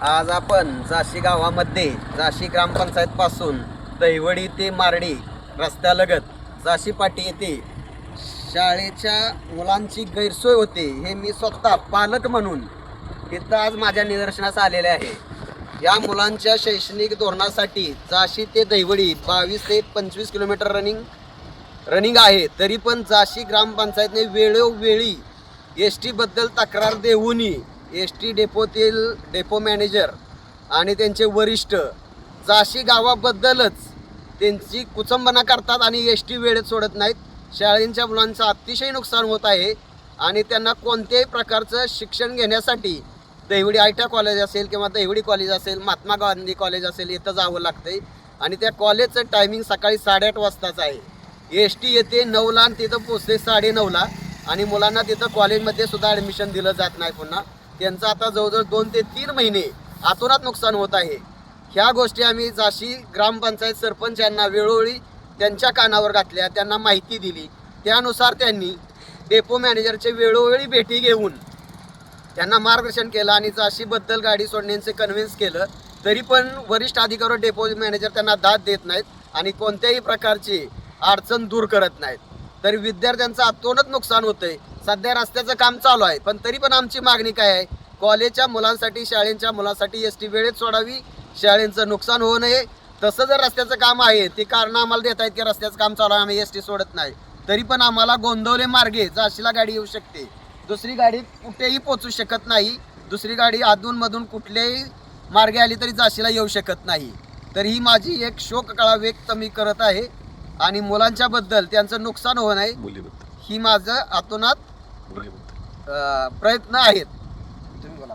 आज आपण जाशी गावामध्ये जाशी ग्रामपंचायतपासून दहिवडी दैवडी ते मारडी रस्त्यालगत जाशी पाटी येथे शाळेच्या मुलांची गैरसोय होते हे मी स्वतः पालक म्हणून तिथं आज माझ्या निदर्शनास आलेले आहे. या मुलांच्या शैक्षणिक धोरणासाठी जाशी ते दैवडी बावीस ते पंचवीस किलोमीटर रनिंग रनिंग आहे. तरी पण जाशी ग्रामपंचायतने वेळोवेळी एस टीबद्दल तक्रार देऊनही एस टी डेपोतील डेपो मॅनेजर आणि त्यांचे वरिष्ठ जाशी गावाबद्दलच त्यांची कुचंबना करतात आणि एस टी वेळेत सोडत नाहीत. शाळेंच्या मुलांचं अतिशय नुकसान होत आहे आणि त्यांना कोणत्याही प्रकारचं शिक्षण घेण्यासाठी दैवडी आय टी कॉलेज असेल किंवा दैवडी कॉलेज असेल महात्मा गांधी कॉलेज असेल इथं जावं लागतंय. आणि त्या कॉलेजचं टायमिंग सकाळी साडेआठ वाजताच आहे. एस टी येते नऊला आणि तिथं पोचते साडेनऊला आणि मुलांना तिथं कॉलेजमध्ये सुद्धा ॲडमिशन दिलं जात नाही पुन्हा. त्यांचं आता जवळजवळ दोन ते तीन महिने आतोनात नुकसान होत आहे. ह्या गोष्टी आम्ही जाशी ग्रामपंचायत सरपंच यांना वेळोवेळी त्यांच्या कानावर घातल्या त्यांना माहिती दिली. त्यानुसार त्यांनी डेपो मॅनेजरचे वेळोवेळी भेटी घेऊन त्यांना मार्गदर्शन केलं आणि जाशीबद्दल गाडी सोडण्याचे कन्व्हिन्स केलं. तरी पण वरिष्ठ अधिकारी डेपो मॅनेजर त्यांना दाद देत नाहीत आणि कोणत्याही प्रकारची अडचण दूर करत नाहीत. तरी विद्यार्थ्यांचं अतोनच नुकसान होतंय. सध्या रस्त्याचं काम चालू आहे पण तरी पण आमची मागणी काय आहे? कॉलेजच्या मुलांसाठी शाळेच्या मुलांसाठी एस टी वेळेत सोडावी शाळेचं नुकसान होऊ नये. तसं जर रस्त्याचं काम आहे ते कारण आम्हाला देत आहेत की रस्त्याचं काम चालू आहे आम्ही एस टी सोडत नाही. तरी पण आम्हाला गोंदवले मार्गे जाशीला गाडी येऊ शकते. दुसरी गाडी कुठेही पोचू शकत नाही. दुसरी गाडी अधूनमधून कुठल्याही मार्गे आली तरी जाशीला येऊ शकत नाही. तर ही माझी एक शोक कळा व्यक्त मी करत आहे. आणि मुलांच्या बद्दल त्यांचं नुकसान होऊ नये. ही माझं आतोनात अं, प्रयत्न आहेत. तुम्ही बोला.